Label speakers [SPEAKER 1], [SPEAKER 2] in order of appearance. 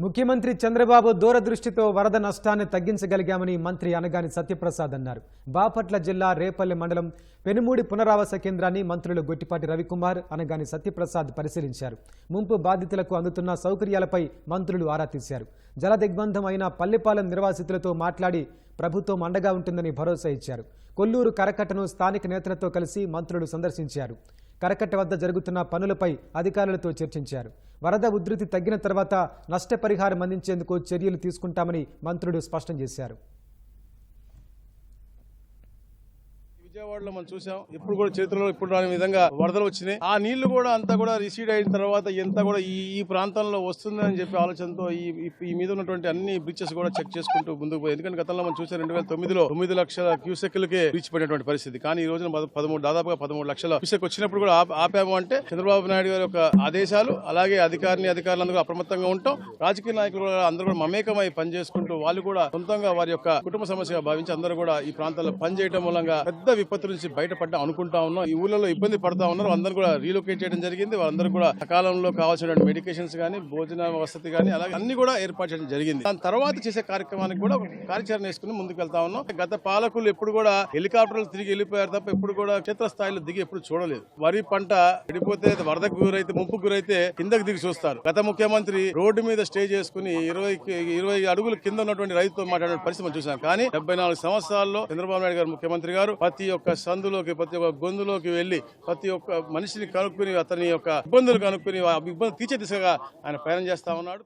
[SPEAKER 1] ముఖ్యమంత్రి చంద్రబాబు దూరదృష్టితో వరద నష్టాన్ని తగ్గించగలిగామని మంత్రి అనగాని సత్యప్రసాద్ అన్నారు. బాపట్ల జిల్లా రేపల్లె మండలం పెనుమూడి పునరావాస కేంద్రాన్ని మంత్రులు గొట్టిపాటి రవికుమార్ అనగాని సత్యప్రసాద్ పరిశీలించారు. ముంపు బాధితులకు అందుతున్న సౌకర్యాలపై మంత్రులు ఆరా తీశారు. జల దిగ్బంధం అయిన పల్లెపాలెం నిర్వాసితులతో మాట్లాడి ప్రభుత్వం అండగా ఉంటుందని భరోసా ఇచ్చారు. కొల్లూరు కరకట్టను స్థానిక నేతలతో కలిసి మంత్రులు సందర్శించారు. కరకట్ట వద్ద జరుగుతున్న పనులపై అధికారులతో చర్చించారు. వరద ఉధృతి తగ్గిన తర్వాత నష్టపరిహారం అందించేందుకు చర్యలు తీసుకుంటామని మంత్రులు స్పష్టం చేశారు.
[SPEAKER 2] విజయవాడలో మనం చూసాం. ఇప్పుడు కూడా చరిత్రలో ఇప్పుడు రాని విధంగా వరదలు వచ్చినాయి. ఆ నీళ్ళు కూడా అంతా కూడా రిసీడ్ అయిన తర్వాత ఎంత కూడా ఈ ఈ ప్రాంతంలో వస్తుందని చెప్పి ఆలోచనతో ఈ ఈ- మీద ఉన్నటువంటి అన్ని బ్రిడ్జెస్ కూడా చెక్ చేసుకుంటూ ముందుకు పోయి ఎందుకంటే గతంలో మనం చూసాం రెండు వేల తొమ్మిదిలో తొమ్మిది లక్షల క్యూసెక్లకే బ్రిడ్జ్ పడినటువంటి పరిస్థితి. కానీ ఈ రోజున పద- పదమూడు దాదాపుగా పదమూడు లక్షల క్యూసెక్ వచ్చినప్పుడు కూడా ఆపాము అంటే చంద్రబాబు నాయుడు గారి యొక్క ఆదేశాలు అలాగే అధికారిని అధికారులందరూ అప్రమత్తంగా ఉంటాం. రాజకీయ నాయకులు కూడా అందరూ కూడా మమేకమై పనిచేసుకుంటూ వాళ్ళు కూడా సొంతంగా వారి యొక్క కుటుంబ సమస్యగా భావించి అందరూ కూడా ఈ ప్రాంతాల్లో పనిచేయడం మూలంగా పెద్ద విపత్తు నుంచి బయటపడ్డా అనుకుంటా ఉన్నాం. ఈ ఊళ్ళలో ఇబ్బంది పడతా ఉన్నారు. అందరూ కూడా రీలొకేట్ చేయడం జరిగింది. వాళ్ళందరూ కూడా సకాలంలో కావాల్సిన మెడికేషన్స్ కానీ భోజన వసతి కానీ అలాగే అన్ని కూడా ఏర్పాటు చేయడం జరిగింది. దాని తర్వాత చేసే కార్యక్రమానికి కూడా కార్యాచరణ వేసుకుని ముందుకు వెళ్తా ఉన్నాం. గత పాలకులు ఎప్పుడు కూడా హెలికాప్టర్లు తిరిగి వెళ్ళిపోయారు తప్ప ఎప్పుడు కూడా క్షేత్రస్థాయిలో దిగి ఎప్పుడు చూడలేదు. వరి పంట పడిపోతే వరదకు గురైతే ముప్పు గురైతే కిందకు దిగి చూస్తారు. గత ముఖ్యమంత్రి రోడ్డు మీద స్టే చేసుకుని ఇరవై ఇరవై అడుగుల కింద ఉన్నటువంటి రైతుతో మాట్లాడే పరిస్థితి చూసాం. కానీ డెబ్బై నాలుగు సంవత్సరాల్లో చంద్రబాబు నాయుడు గారు ముఖ్యమంత్రి గారు ప్రతి ఒక్క సందులోకి ప్రతి ఒక్క గొంతులోకి వెళ్ళి ప్రతి ఒక్క మనిషిని కనుక్కుని అతని యొక్క ఇబ్బందులు కనుక్కుని ఇబ్బంది తీర్చే దిశగా ఆయన ప్రయాణం చేస్తా ఉన్నాడు.